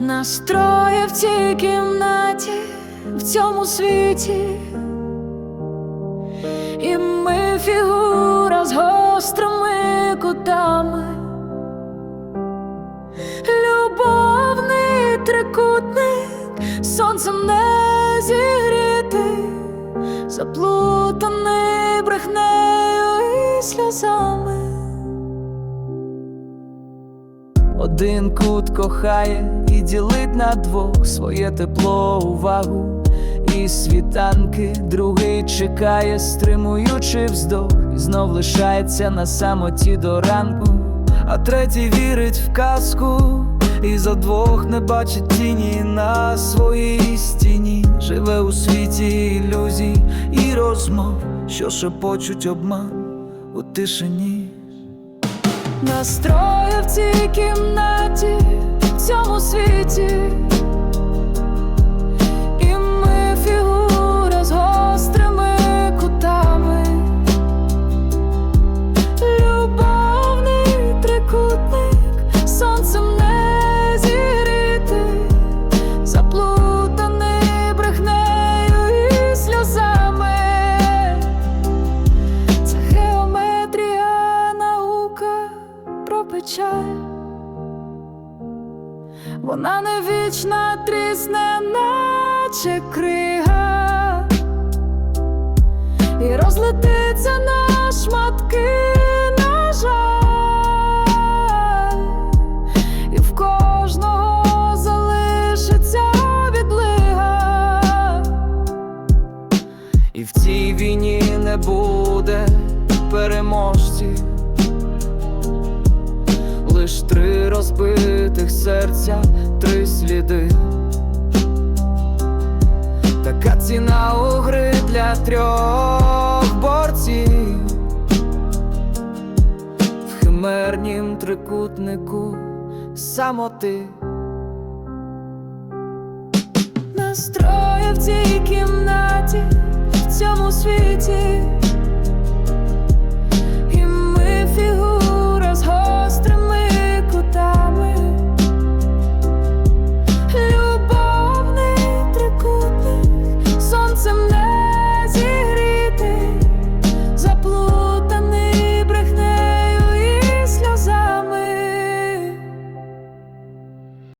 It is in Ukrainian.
Настрої в цій кімнаті, в цьому світі, і ми фігура з гострими кутами, любовний трикутник, сонцем не зігріти, заплутаний брехнею і сльозами. Один кут кохає і ділить на двох своє тепло, увагу і світанки, другий чекає, стримуючи вздох, і знов лишається на самоті до ранку, а третій вірить в казку, і за двох не бачить тіні на своїй стіні, живе у світі ілюзій і розмов, що шепочуть обман у тишині. Настрої в цій кімнаті, в цьому світі, Вона не вічна, трісне, наче крига, і розлетиться на шматки, на жаль, і в кожного залишиться відлига. І в цій війні не буде переможців, розбитих серця, три сліди. Така ціна у гри для трьох борців в химернім трикутнику самоти.